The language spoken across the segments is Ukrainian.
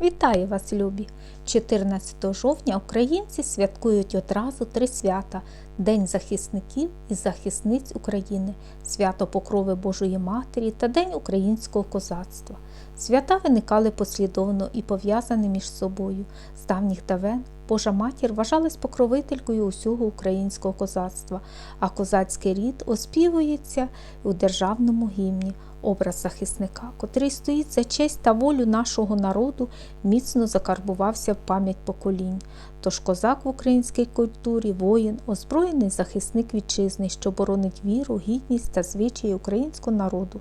Вітаю вас, любі! 14 жовтня українці святкують одразу три свята: День захисників і захисниць України, свято Покрови Божої Матері та День українського козацтва. Свята виникали послідовно і пов'язані між собою. З давніх давен Божа матір вважалась покровителькою усього українського козацтва, а козацький рід оспівується у державному гімні. Образ захисника, котрий стоїть за честь та волю нашого народу, міцно закарбувався в пам'ять поколінь. Тож козак в українській культурі воїн, озброєний захисник вітчизни, що боронить віру, гідність та звичаї українського народу.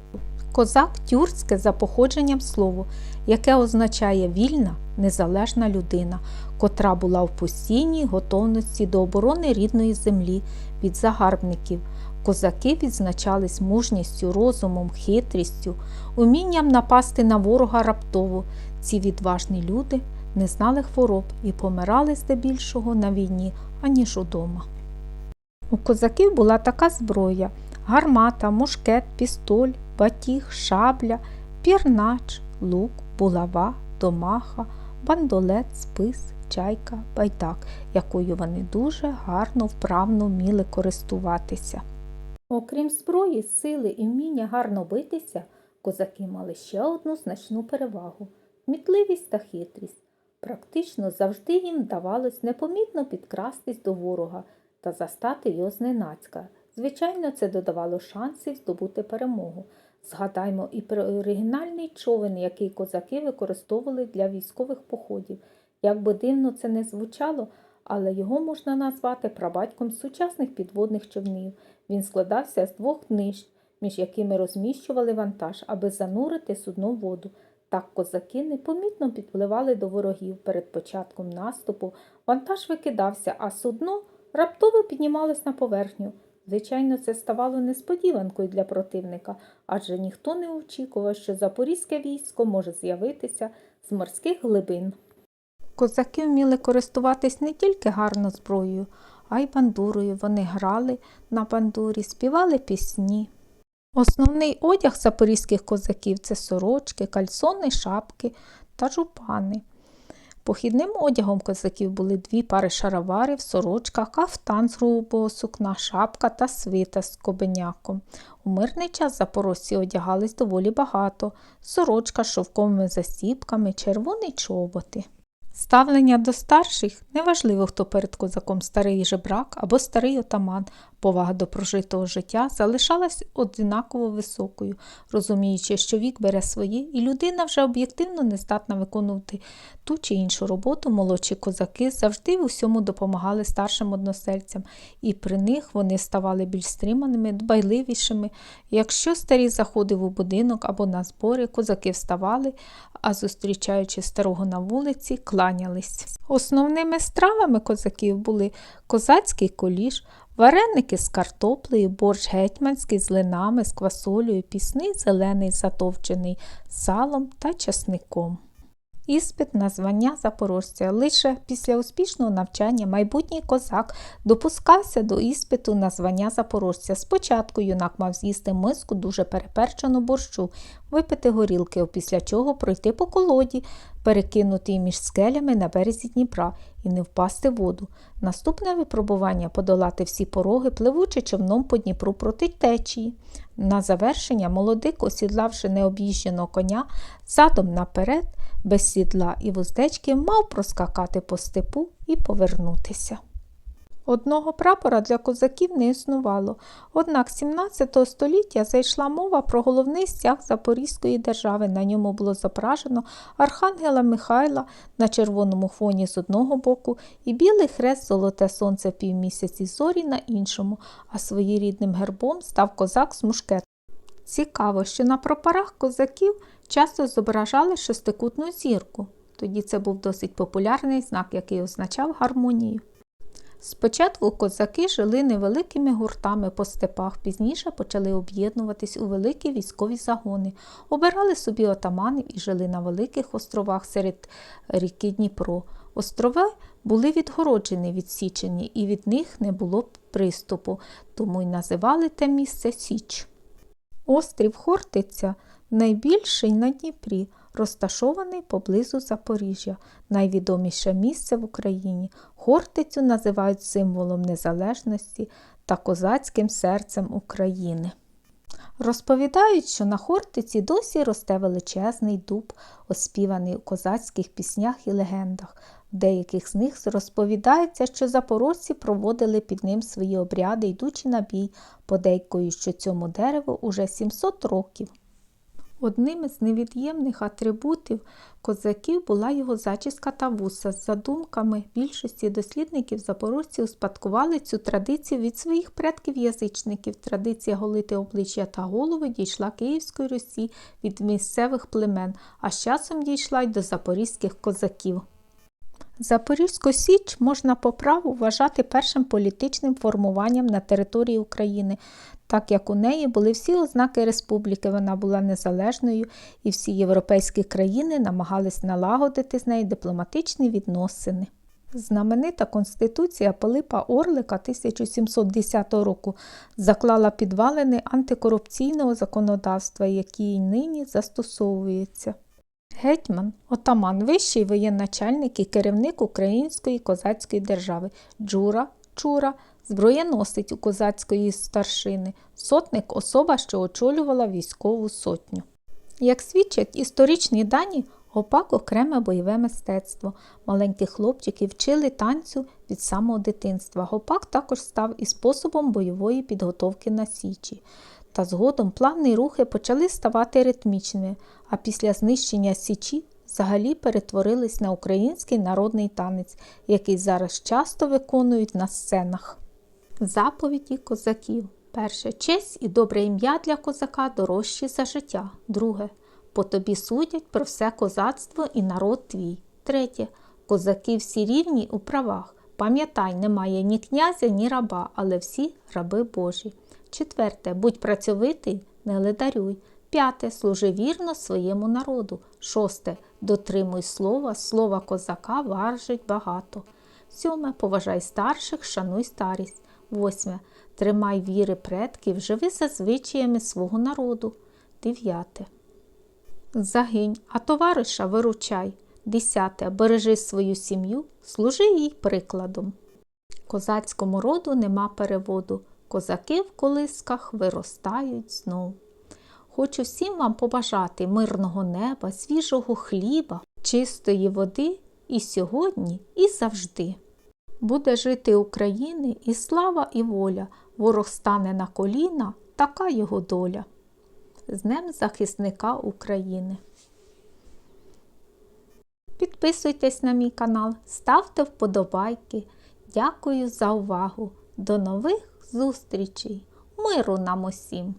Козак тюркське за походженням слово, яке означає вільна, незалежна людина, котра була в постійній готовності до оборони рідної землі від загарбників. Козаки відзначались мужністю, розумом, хитрістю, умінням напасти на ворога раптово. Ці відважні люди не знали хвороб і помирали здебільшого на війні, аніж удома. У козаків була така зброя гармата, мушкет, пістоль, батіг, шабля, пірнач, лук, булава, домаха, бандолет, спис, чайка, байдак, якою вони дуже гарно вправно вміли користуватися. Окрім зброї, сили і вміння гарно битися, козаки мали ще одну значну перевагу мітливість та хитрість. Практично завжди їм вдавалось непомітно підкрастись до ворога та застати його зненацька. Звичайно, це додавало шансів здобути перемогу. Згадаймо і про оригінальний човен, який козаки використовували для військових походів. Як би дивно це не звучало, але його можна назвати прабатьком сучасних підводних човнів. Він складався з двох днищ, між якими розміщували вантаж, аби занурити судно в воду. Так козаки непомітно підпливали до ворогів перед початком наступу. Вантаж викидався, а судно раптово піднімалось на поверхню. Звичайно, це ставало несподіванкою для противника, адже ніхто не очікував, що запорізьке військо може з'явитися з морських глибин. Козаки вміли користуватись не тільки гарно зброєю, а й бандурою. Вони грали на бандурі, співали пісні. Основний одяг запорізьких козаків це сорочки, кальсони, шапки та жупани. Похідним одягом козаків були дві пари шароварів, сорочка, кафтан з грубого сукна, шапка та свита з кобеняком. У мирний час запорожці одягались доволі багато сорочка з шовковими засіпками, червоні чоботи. Ставлення до старших неважливо, хто перед козаком старий жебрак або старий отаман, повага до прожитого життя залишалась однаково високою, розуміючи, що вік бере своє, і людина вже об'єктивно не здатна виконувати ту чи іншу роботу, молодші козаки завжди в усьому допомагали старшим односельцям, і при них вони ставали більш стриманими, дбайливішими. Якщо старий заходив у будинок або на збори, козаки вставали, а зустрічаючи старого на вулиці, кланялись. Основними стравами козаків були козацький коліш, вареники з картоплею, борщ гетьманський з линами, з квасолею, пісний зелений затовчений салом та часником. Іспит на звання запорожця. Лише після успішного навчання майбутній козак допускався до іспиту на звання запорожця. Спочатку юнак мав з'їсти миску дуже переперчену борщу, випити горілки, після чого пройти по колоді, перекинути між скелями на березі Дніпра і не впасти в воду. Наступне випробування подолати всі пороги, пливучи човном по Дніпру проти течії. На завершення молодик, осідлавши необ'їждженого коня, задом наперед, без сідла і вуздечки, мав проскакати по степу і повернутися. Одного прапора для козаків не існувало, однак 17 століття зайшла мова про головний стяг Запорізької держави. На ньому було зображено Архангела Михайла на червоному фоні з одного боку і білий хрест золоте сонце півмісяці зорі на іншому, а своєрідним гербом став козак з мушкетом. Цікаво, що на прапорах козаків часто зображали шестикутну зірку. Тоді це був досить популярний знак, який означав гармонію. Спочатку козаки жили невеликими гуртами по степах, пізніше почали об'єднуватись у великі військові загони, обирали собі отаманів і жили на великих островах серед ріки Дніпро. Острови були відгороджені від Січені, і від них не було приступу, тому й називали те місце Січ. Острів Хортиця найбільший на Дніпрі, розташований поблизу Запоріжжя, найвідоміше місце в Україні. Хортицю називають символом незалежності та козацьким серцем України. Розповідають, що на Хортиці досі росте величезний дуб, оспіваний у козацьких піснях і легендах. Деяких з них розповідається, що запорожці проводили під ним свої обряди, йдучи на бій, подейкою, що цьому дереву уже 700 років. Одним із невід'ємних атрибутів козаків була його зачіска та вуса. З задумками більшості дослідників запорожці успадкували цю традицію від своїх предків-язичників. Традиція голити обличчя та голови дійшла Київської Русі від місцевих племен, а з часом дійшла й до запорізьких козаків. Запорізьку Січ можна по праву вважати першим політичним формуванням на території України, так як у неї були всі ознаки республіки, вона була незалежною, і всі європейські країни намагались налагодити з нею дипломатичні відносини. Знаменита Конституція Пилипа Орлика 1710 року заклала підвалини антикорупційного законодавства, які й нині застосовуються. Гетьман, отаман, вищий воєначальник і керівник Української козацької держави, Джура, Чура, зброєносець у козацької старшини, сотник особа, що очолювала військову сотню. Як свідчать історичні дані, гопак окреме бойове мистецтво. Маленьких хлопчиків вчили танцю від самого дитинства. Гопак також став і способом бойової підготовки на січі. Та згодом плавні рухи почали ставати ритмічними, а після знищення січі взагалі перетворились на український народний танець, який зараз часто виконують на сценах. Заповіді козаків. Перше. Честь і добре ім'я для козака дорожчі за життя. Друге. По тобі судять про все козацтво і народ твій. Третє. Козаки всі рівні у правах. Пам'ятай, немає ні князя, ні раба, але всі раби Божі. Четверте. Будь працьовитий, не ледарюй. П'яте. Служи вірно своєму народу. Шосте. Дотримуй слова, слова козака важить багато. Сьоме. Поважай старших, шануй старість. Восьме. Тримай віри предків, живи за звичаями свого народу. Дев'яте. Загинь, а товариша виручай. Десяте. Бережи свою сім'ю, служи їй прикладом. Козацькому роду нема переводу. Козаки в колисках виростають знов. Хочу всім вам побажати мирного неба, свіжого хліба, чистої води і сьогодні, і завжди. Буде жити України і слава, і воля, ворог стане на коліна, така його доля. З Днем захисника України. Підписуйтесь на мій канал, ставте вподобайки. Дякую за увагу. До нових зустрічей. Миру нам усім!